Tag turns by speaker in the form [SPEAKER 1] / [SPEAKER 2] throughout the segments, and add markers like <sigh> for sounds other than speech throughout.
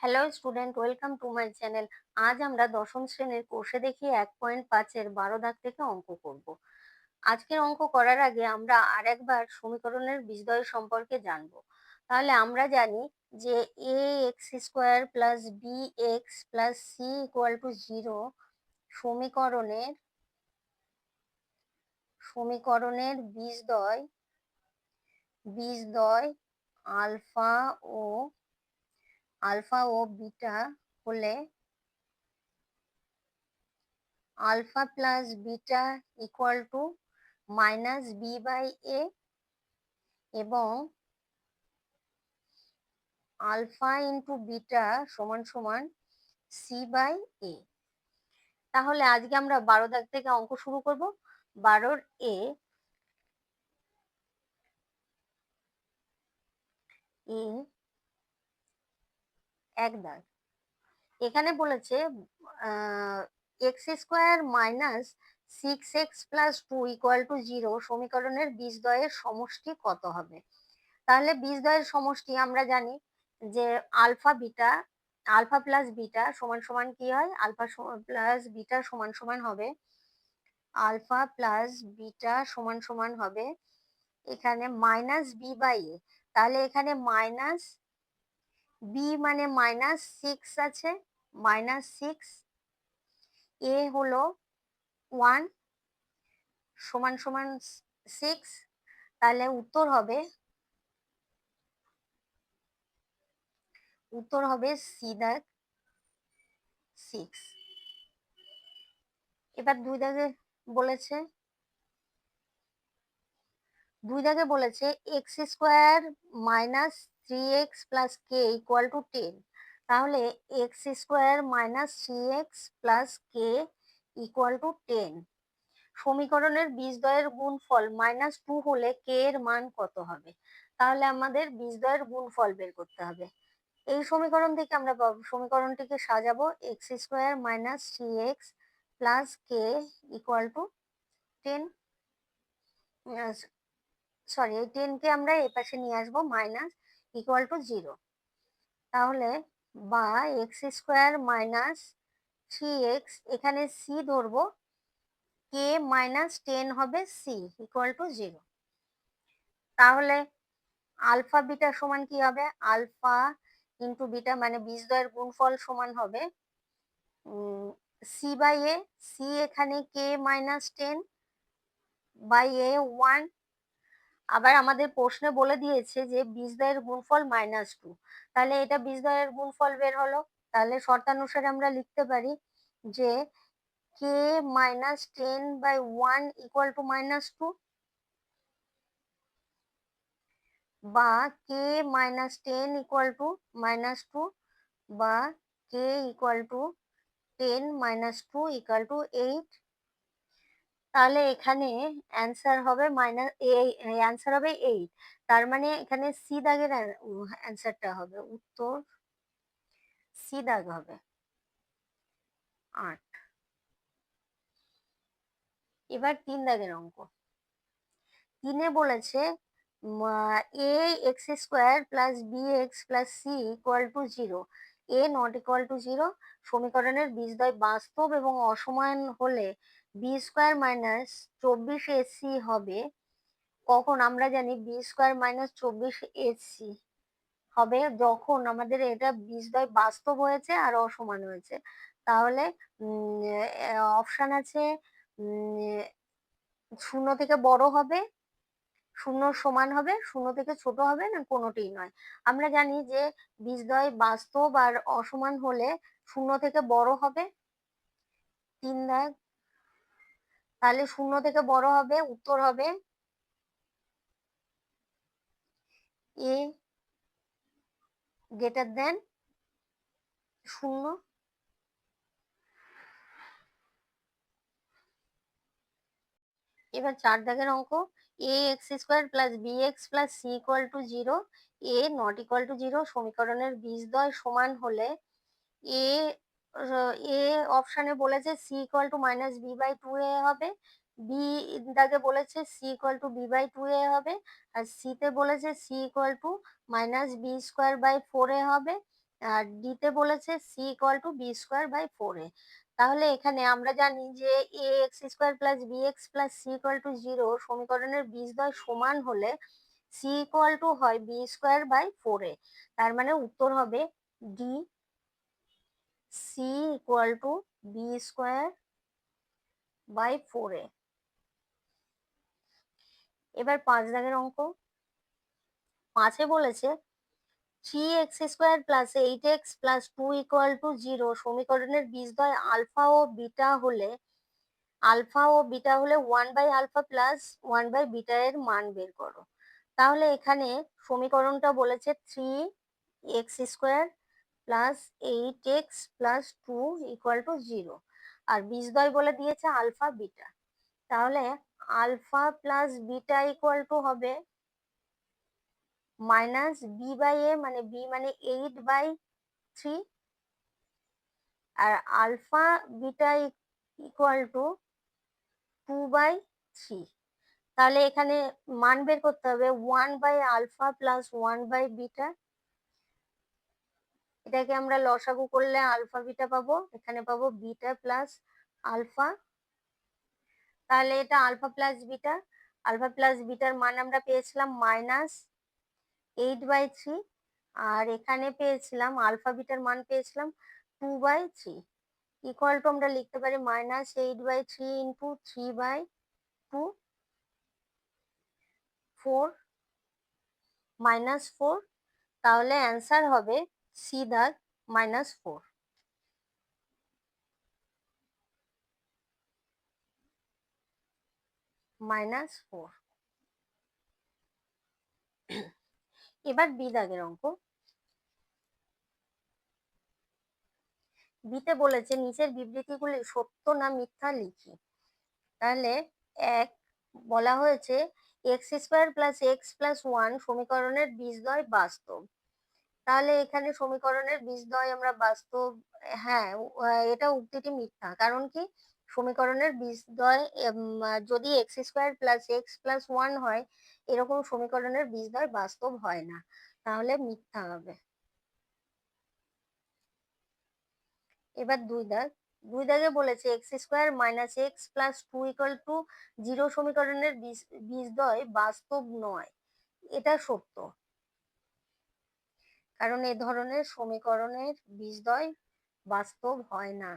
[SPEAKER 1] Hello student welcome to my channel আজ আমরা দশম শ্রেণির কোষে দেখি এক পয়েন্ট পাঁচের বারো দাগ থেকে অঙ্ক করব। আজকের অঙ্ক করার আগে আমরা আরেকবার সমীকরণের বীজদ্বয় সম্পর্কে জানব। তাহলে আমরা জানি যে A X square plus B X plus C equal to zero সমীকরণের সমীকরণের বীজদ্বয় বীজদ্বয় আলফা ও আলফা ও বিটা হলে alpha plus beta equal to minus B by A এবং আলফা ইন্টু বিটা সমান সমান সি বাই এ। তাহলে আজকে আমরা বারো দাগ থেকে অঙ্ক শুরু করব। বারোর এ এ এক দাগ এখানে বলেছে X square minus six X plus two equal to zero সমীকরণের বীজদ্বয়ের সমষ্টি কত হবে? তাহলে বীজদ্বয়ের সমষ্টি আমরা জানি যে alpha beta alpha plus beta সমান সমান কি হয়? আলফা প্লাস বিটা সমান সমান হবে আলফা প্লাস বিটা সমান সমান হবে, এখানে মাইনাস বি বাই এ তাহলে এখানে মাইনাস বি মানে মাইনাস সিক্স আছে মাইনাস সিক্স এ হলো ওয়ান সমান সমান সিক্স তাহলে উত্তর হবে উত্তর হবে সি দাগ সিক্স এবার দুই দাগে বলেছে, দুই দাগে বলেছে X square minus three X plus K equal to ten তাহলে X square minus three X plus K equal to ten সমীকরণের বীজদ্বয়ের গুণফল মাইনাস টু হলে কে এর মান কত হবে? তাহলে আমাদের বীজদ্বয়ের গুণফল বের করতে হবে। এই সমীকরণ থেকে আমরা পাবো, সমীকরণটিকে সাজাবো X square minus three X plus K equal to ten sorry এই টেনকে আমরা এই পাশে নিয়ে আসব মাইনাস ইকুয়াল টু জিরো তাহলে বা X square minus three X এখানে সি ধরবো কে মাইনাস টেন হবে সি ইকুয়াল টু জিরো তাহলে আলফা বিটা সমান কি হবে? আলফা ইন্টু বিটা মানে বীজদ্বয়ের গুণফল সমান হবে সি বাই এ সি এখানে K minus ten by A one আবার আমাদের প্রশ্নে বলে দিয়েছে যে বীজদ্বয়ের গুণফল মাইনাস টু তাহলে এটা বিষ বীজদ্বয়ের গুণফল বের হলো। তাহলে শর্তানুসারে আমরা লিখতে পারি যে K minus ten by one equal to minus two বা K minus ten equal to minus two বা K equal to ten minus two equal to eight তাহলে এখানে অ্যান্সার হবে মাইনাস অ্যান্সার হবে এইট তার মানে এখানে সি দাগের অ্যান্সারটা হবে। উত্তর সি দাগ হবে। আট। এবার তিন দাগের অঙ্ক। তিনে বলেছে A X square plus B X plus C equal to zero A not equal to zero সমীকরণের বীজদ্বয় বাস্তব এবং অসমান হলে বি স্কোয়ার মাইনাস চব্বিশ এসি হবে, কখন আমরা জানি বি স্কোয়ার মাইনাস চব্বিশ এসি হবে, যখন আমাদের এটা বীজদ্বয় বাস্তব হয়েছে আর অসমান হয়েছে। তাহলে অপশান আছে শূন্য থেকে বড় হবে, শূন্য সমান হবে, শূন্য থেকে ছোট হবে না, কোনোটিই নয়। আমরা জানি যে বীজদ্বয় বাস্তব আর অসমান হলে শূন্য থেকে বড় হবে, তিন দাগ তাহলে শূন্য থেকে বড় হবে, উত্তর হবে এ গ্রেটার দেন শূন্য। এবার চার দাগের অঙ্ক A X square plus B X plus C equal to zero A not equal to zero সমীকরণের বীজদ্বয় সমান হলে এ এ অপশানে বলেছে C equal to minus B by two A হবে। বি দাগে বলেছে C equal to B by two A হবে। আর সিতে বলেছে C equal to minus B square by four A হবে। আর ডিতে বলেছে C equal to B square by four A তাহলে এখানে আমরা জানি যে A X square plus B X plus C equal to zero সমীকরণের বীজদ্বয় সমান হলে সি ইকুয়াল টু হয় B square by four A তার মানে উত্তর হবে D C equal to B square by four A এবার পাঁচ দাগের অঙ্ক। পাঁচে বলেছে three X square plus eight X plus two equal to zero সমীকরণের বীজদ্বয় আলফা ও বিটা হলে আলফা ও বিটা হলে one by alpha plus one by beta এর মান বের করো। তাহলে এখানে সমীকরণটা বলেছে three X square plus eight X plus two equal to zero আর বীজদ্বয় বলে দিয়েছে আলফা বিটা তাহলে alpha plus beta equal to হবে মাইনাস বি বাই এ মানে বি মানে eight by three R alpha beta equal to two by three তাহলে এখানে মান বের করতে হবে one by alpha plus one by beta এটাকে আমরা লসাগু করলে আলফা বিটা পাবো, এখানে পাবো বিটা প্লাস আলফা। তাহলে এটা alpha plus beta, alpha plus bitter মান আমরা পেয়েছিলাম মাইনাস এইট বাই থ্রি, আর এখানে পেয়েছিলাম, আলফা বিটার মান পেয়েছিলাম two by three. Equal to আমরা লিখতে পারি minus eight by three into three by two, four, minus four. তাহলে অ্যান্সার হবে সি দাগ মাইনাস ফোর মাইনাস ফোর এবার বি দাগের অঙ্ক। বিতে বলেছে, নিচের বিবৃতিগুলি সত্য না মিথ্যা লিখি। তাহলে এক, বলা হয়েছে X square plus X plus one সমীকরণের বীজদ্বয় বাস্তব। তাহলে এখানে সমীকরণের বীজদ্বয় আমরা বাস্তব হ্যাঁ এটা উক্তিটি মিথ্যা। কারণ কি? সমীকরণের বীজদ্বয় যদি X square plus X plus one হয়, এরকম সমীকরণের বীজদ্বয় বাস্তব হয় না। তাহলে মিথ্যা হবে। এবার দুই দাগ। দুই দাগে বলেছে X square minus X plus two equal to zero সমীকরণের বীজদ্বয় বাস্তব নয়। এটা সত্য। কারণ এ ধরনের সমীকরণের বীজদ্বয় বাস্তব হয় না।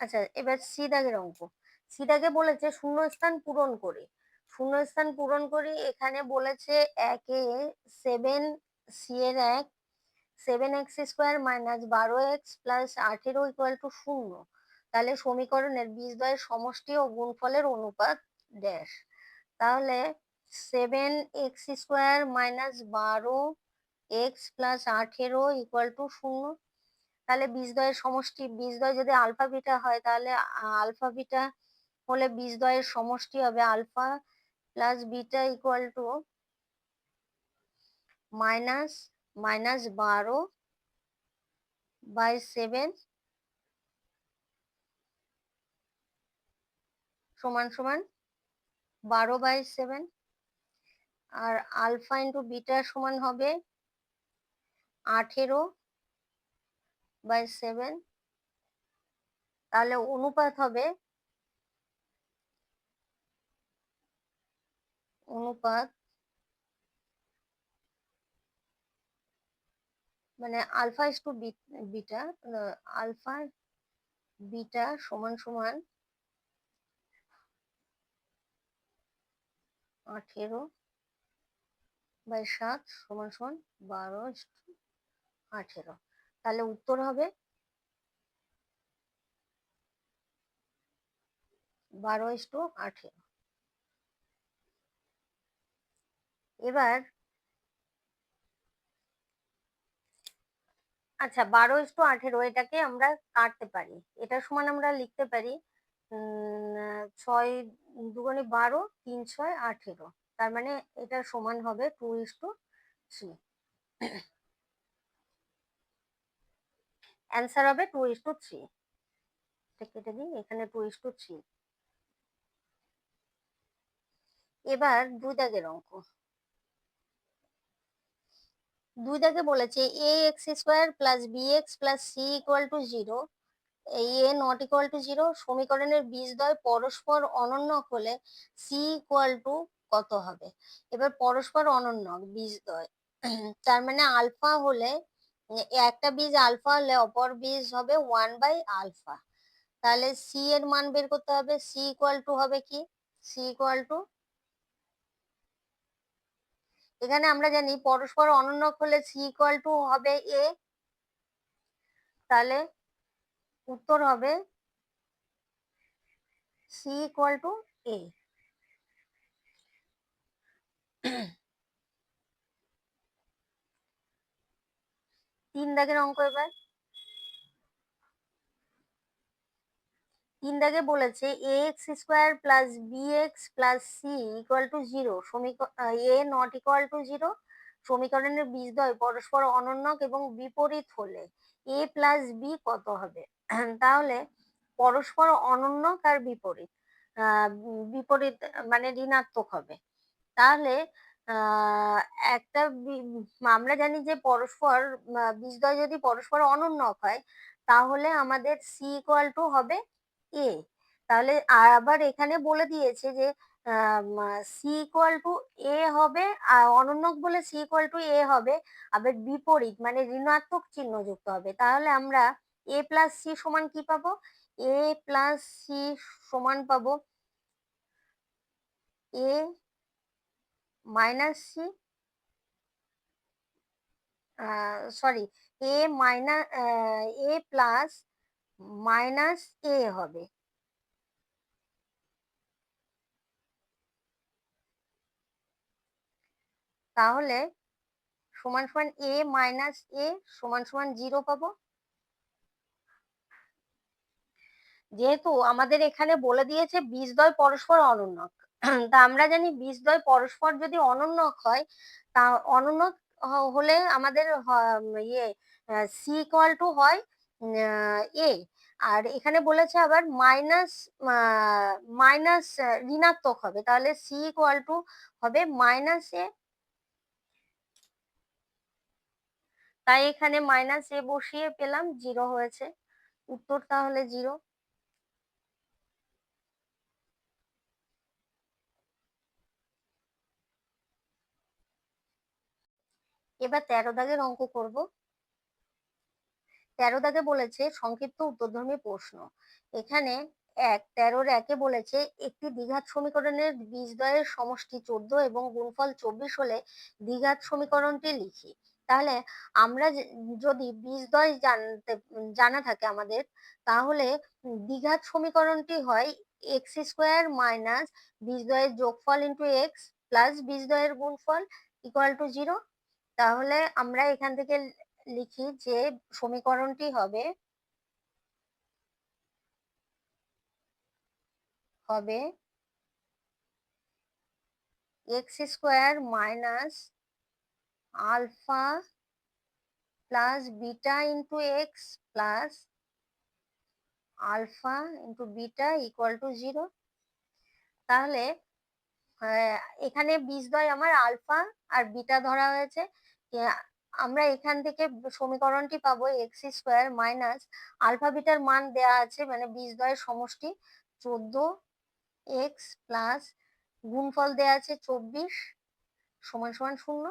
[SPEAKER 1] আচ্ছা এবার সি দাগের অঙ্ক। সি দাগে বলেছে শূন্যস্থান পূরণ করে। শূন্যস্থান পূরণ করি এখানে বলেছে একে সেভেন সি এর এক, সেভেন এক্স স্কোয়ার মাইনাস বারো এক্স প্লাস আঠেরো ইকুয়াল টু শূন্য। তাহলে সমীকরণের বীজদ্বয়ের সমষ্টি ও গুণফলের অনুপাত ড্যাশ তাহলে সেভেন এক্স স্কোয়ার মাইনাস বারো এক্স প্লাস আঠেরো ইকুয়াল টু শূন্য। তাহলে বীজদ্বয়ের সমষ্টি বীজদ্বয় যদি আলফা বিটা হয়, তাহলে আলফা বিটা হলে বীজদ্বয়ের সমষ্টি হবে alpha plus beta equal to minus minus বারো বাই সেভেন সমান সমান বারো বাই সেভেন। আর আলফা ইন্টু বিটা সমান হবে আঠেরো বাই সেভেন। তাহলে অনুপাত হবে অনুপাত মানে alpha is to beta alpha beta সমান সমান আঠেরো বাই সাত সমান সমান বারো আঠেরো। তাহলে উত্তর হবে বারো ইস টু আঠেরো। এবার আচ্ছা বারো ইস টু আঠেরো, এটাকে আমরা কাটতে পারি। এটার সমান আমরা লিখতে পারি ছয়, দুগুণে বারো, তিন, ছয়, আঠেরো। তার মানে এটার সমান হবে two is to three answer হবে টু ইস টু থ্রি কেটে দিই, এখানে টু ইস টু থ্রি এবার দুই দাগের অঙ্ক। দুই দাগে বলেছে A X square plus B X plus C equal to zero A not equal to zero সমীকরণের বীজদ্বয় পরস্পর অনন্য হলে সি ইকুয়াল টু কত হবে? এবার পরস্পর অনন্য বীজদ্বয়। তার মানে আলফা হলে, একটা বীজ আলফা হলে অপর বীজ হবে ওয়ান বাই আলফা। তাহলে সি এর মান বের করতে হবে। সি ইকুয়াল টু হবে কি? সি ইকুয়াল টু এখানে আমরা জানি পরস্পর অনন্য হলে সি ইকুয়াল টু হবে এ তাহলে উত্তর হবে সি ইকুয়াল টু এ তিন দাগের অঙ্ক এবার। তিন দাগে বলেছে A X square plus B X plus C equal to zero A not equal to zero সমীকরণের বীজদ্বয় পরস্পর অনন্যক এবং বিপরীত হলে এ প্লাস বি কত হবে? তাহলে পরস্পর অনন্যক আর বিপরীত। বিপরীত মানে ঋণাত্মক হবে। তাহলে একটা আমরা জানি যে পরস্পর বীজদ্বয় যদি পরস্পর অনন্যক হয়, তাহলে আমাদের সি ইকুয়াল টু হবে এ তাহলে আবার এখানে বলে দিয়েছে যে সি ইকুয়াল টু এ হবে অনন্যক বলে সি ইকুয়াল টু এ হবে, আবার বিপরীত মানে ঋণাত্মক চিহ্ন যুক্ত হবে। তাহলে আমরা এ প্লাস সি সমান কি পাবো? এ প্লাস সি সমান পাবো A minus C sorry A minus A plus minus A হবে। তাহলে সমান সমান এ মাইনাস এ সমান সমান জিরো পাবো। যেহেতু আমাদের এখানে বলে দিয়েছে বীজদ্বয় পরস্পর অনন্যক <clears throat> তা আমরা জানি বীজদ্বয় পরস্পর যদি অনন্যক হয়, তা অনন্যক হলে আমাদের ইয়ে সি ইকুয়াল টু হয় এ আর এখানে বলেছে আবার মাইনাস মাইনাস ঋণাত্মক হবে। তাহলে সি ইকুয়াল টু হবে মাইনাস এ তাই এখানে মাইনাস এ বসিয়ে পেলাম জিরো হয়েছে। উত্তর তাহলে জিরো এবার তেরো দাগের অঙ্ক করব। তেরো দাগে বলেছে সংক্ষিপ্ত উত্তরধর্মী প্রশ্ন। এখানে এক, তেরোর একে বলেছে একটি দ্বিঘাত সমীকরণের বীজদ্বয়ের সমষ্টি চোদ্দ এবং গুণফল চব্বিশ হলে দ্বিঘাত সমীকরণটি লিখি। তাহলে আমরা যদি বীজদ্বয় জানতে, জানা থাকে আমাদের, তাহলে দ্বিঘাত সমীকরণটি হয় এক্স স্কোয়ার মাইনাস বীজদ্বয়ের যোগফল ইন্টু এক্স প্লাস বীজদ্বয়ের গুণফল ইকুয়াল টু জিরো তাহলে আমরা এখান থেকে লিখি যে সমীকরণটি হবে হবে X square minus alpha plus beta into X plus alpha into beta equal to zero তাহলে এখানে বীজদ্বয় আমার আলফা আর বিটা ধরা হয়েছে। আমরা এখান থেকে সমীকরণটি পাবো এক্স স্কোয়ার মাইনাস আলফা বিটার মান দেয়া আছে মানে বীজদ্বয়ের সমষ্টি চোদ্দ এক্স প্লাস গুণফল দেয়া আছে চব্বিশ সমান সমান শূন্য।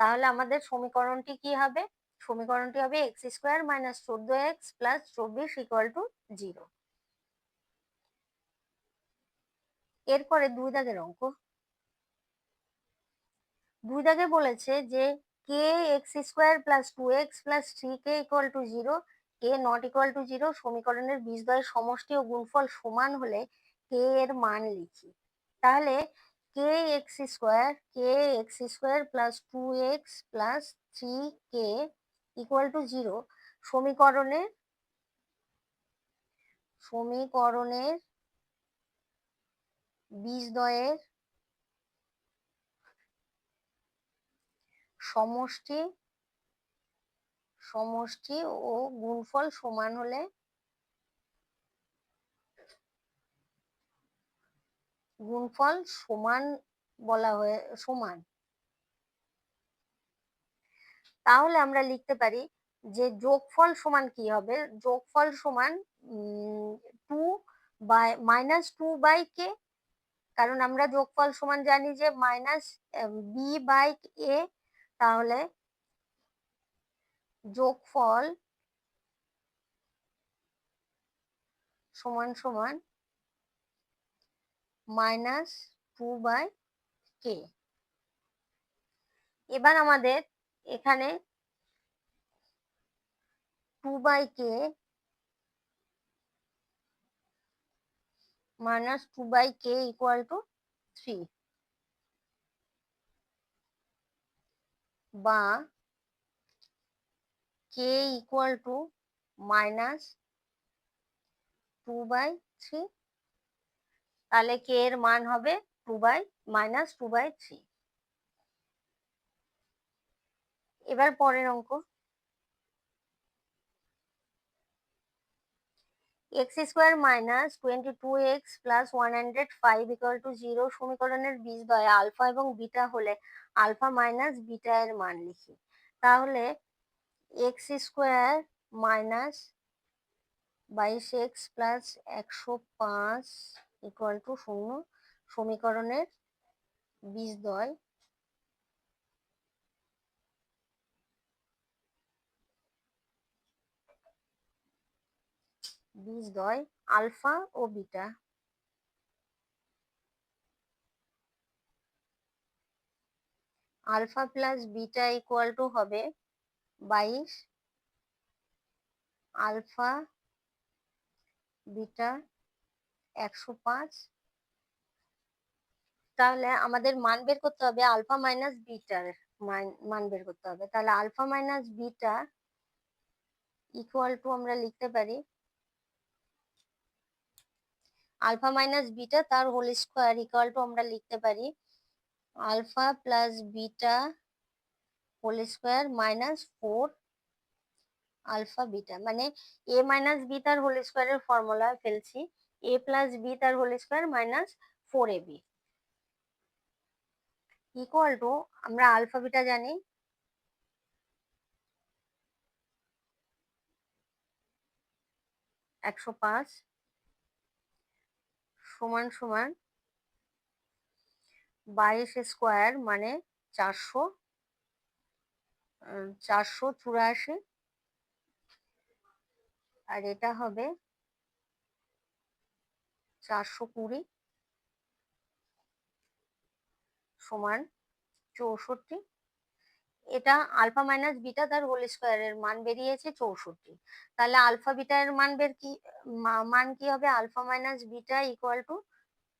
[SPEAKER 1] তাহলে আমাদের সমীকরণটি কি হবে? সমীকরণটি হবে এক্স স্কোয়ার মাইনাস চোদ্দ এক্স প্লাস চব্বিশ ইকুয়াল টু জিরো। এরপরে দুই দাগের অঙ্ক। দুই দাগে বলেছে যে K X square plus two X plus three K equal to zero K not equal to zero সমীকরণের বীজদ্বয়ের সমষ্টি ও গুণফল সমান হলে কে এর মান লিখি। তাহলে k x square k x square plus two x plus three k equal to zero সমীকরণের সমীকরণের বীজদ্বয়ের সমষ্টি সমষ্টি ও গুণফল সমান হলে গুণফল সমান বলা হয়ে, সমান। তাহলে আমরা লিখতে পারি যে যোগফল সমান কি হবে? যোগফল সমান two by minus two by k কারণ আমরা যোগফল সমান জানি যে মাইনাস বি বাই এ তাহলে যোগফল সমান সমান মাইনাস টু বাই কে। এবার আমাদের এখানে two by k minus two by k equal to three. বা k equal to minus two by three তাহলে কে এর মান হবে two by minus two by three এবার পরের অঙ্ক। X square minus twenty two x plus one hundred five equal to zero সমীকরণের বীজদ্বয় আলফা এবং বিটা হলে আলফা মাইনাস বিটা এর মান লিখি। তাহলে এক্স স্কোয়ার মাইনাস বাইশ এক্স প্লাস একশো পাঁচ ইকুয়াল টু শূন্য সমীকরণের বীজদ্বয় বীজদ্বয় alpha O beta. Alpha plus beta equal to হবে বাইশ। আলফা বিটা একশো পাঁচ। তাহলে আমাদের মান বের করতে হবে আলফা মাইনাস বিটার মান বের করতে হবে। তাহলে alpha minus beta equal to আমরা লিখতে পারি আলফা মাইনাস বিটা তার হোল স্কোয়ার ইকুয়াল টু আমরা লিখতে পারি alpha plus beta whole square minus four alpha beta. মানে এ মাইনাস বি তার হোল স্কোয়ারের ফর্মুলা ফেলছি। এ প্লাস বি তার whole square minus four A B. Equal to আমরা আলফা বিটা জানি। একশো পাঁচ সমান সমান বাইশ স্কোয়ার মানে চারশো চারশো চুরাশি। আর এটা হবে চারশো কুড়ি সমান চৌষট্টি। এটা আলফা মাইনাস বিটা তার হোল স্কোয়ারের মান বেরিয়েছে চৌষট্টি। তাহলে আলফা বিটা এর মান বের কি মান কি হবে? Alpha minus beta equal to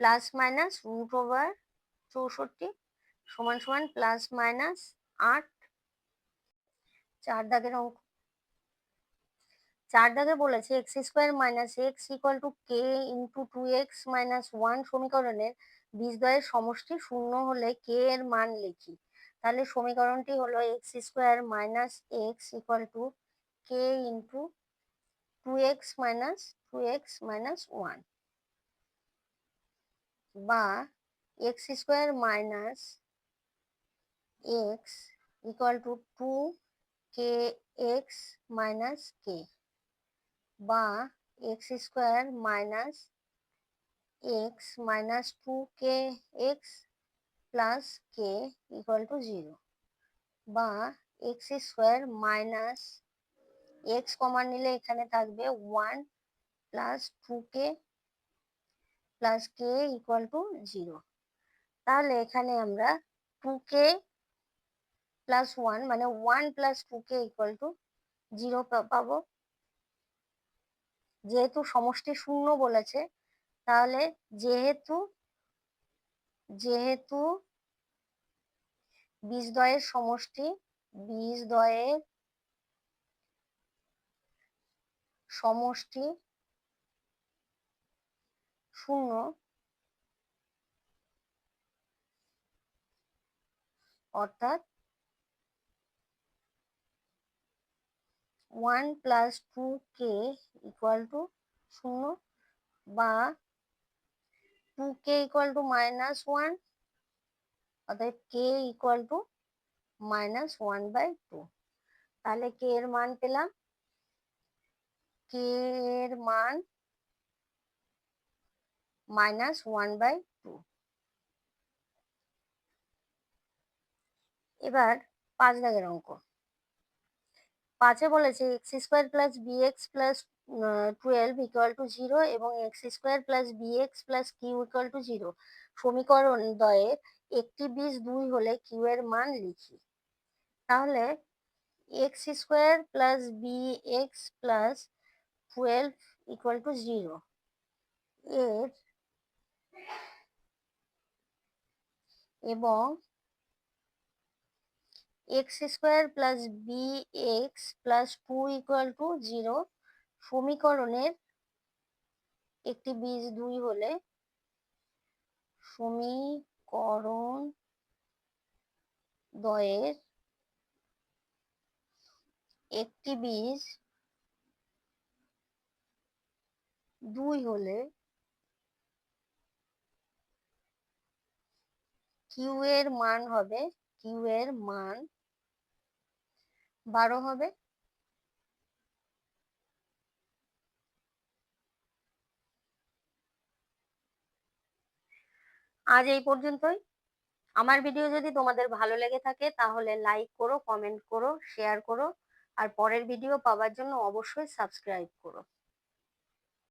[SPEAKER 1] plus minus root over চৌষট্টি সমান সমান প্লাস মাইনাস আট চার দাগের অঙ্ক। চার দাগে বলেছে x square minus x equal to k into two x minus one সমীকরণের বীজদ্বয়ের সমষ্টি শূন্য হলে কে এর মান লিখি। তাহলে সমীকরণটি হলো x square minus x equal to k into two x minus two x minus one বা x square minus x equal to two k x minus k বা x square minus x minus two k x plus k equal to zero বা x square minus x কমান নিলে এখানে থাকবে one plus two k plus k equal to zero তাহলে এখানে আমরা two k plus one মানে one plus two k equal to zero পাবো। যেহেতু সমষ্টি শূন্য বলেছে, তাহলে যেহেতু যেহেতু বীজদ্বয়ের সমষ্টি বীজদ্বয়ের সমষ্টি শূন্য, অর্থাৎ one plus two k equal to শূন্য বা two k equal to minus one অতএব k equal to minus one by two তাহলে কে এর মান পেলাম। কে এর মান মাইনাস ওয়ান বাই টু এবার পাঁচ দাগের অঙ্ক। পাঁচে বলেছে x square plus b x plus twelve equal to zero এবং x square plus b x plus q equal to zero সমীকরণ দ্বয়ের একটি বীজ দুই হলে কিউ এর মান লিখি। তাহলে x square plus b x plus twelve equal to zero এর এবং x square plus b x plus two equal to zero সমীকরণের একটি বীজ দুই হলে সমীকরণ দ্বয়ের একটি বীজ দুই হলে কিউ এর মান হবে কিউ এর মান বারো হবে। আজ এই পর্যন্তই। আমার ভিডিও যদি তোমাদের ভালো লেগে থাকে, তাহলে লাইক করো কমেন্ট করো শেয়ার করো, আর পরের ভিডিও পাওয়ার জন্য অবশ্যই সাবস্ক্রাইব করো।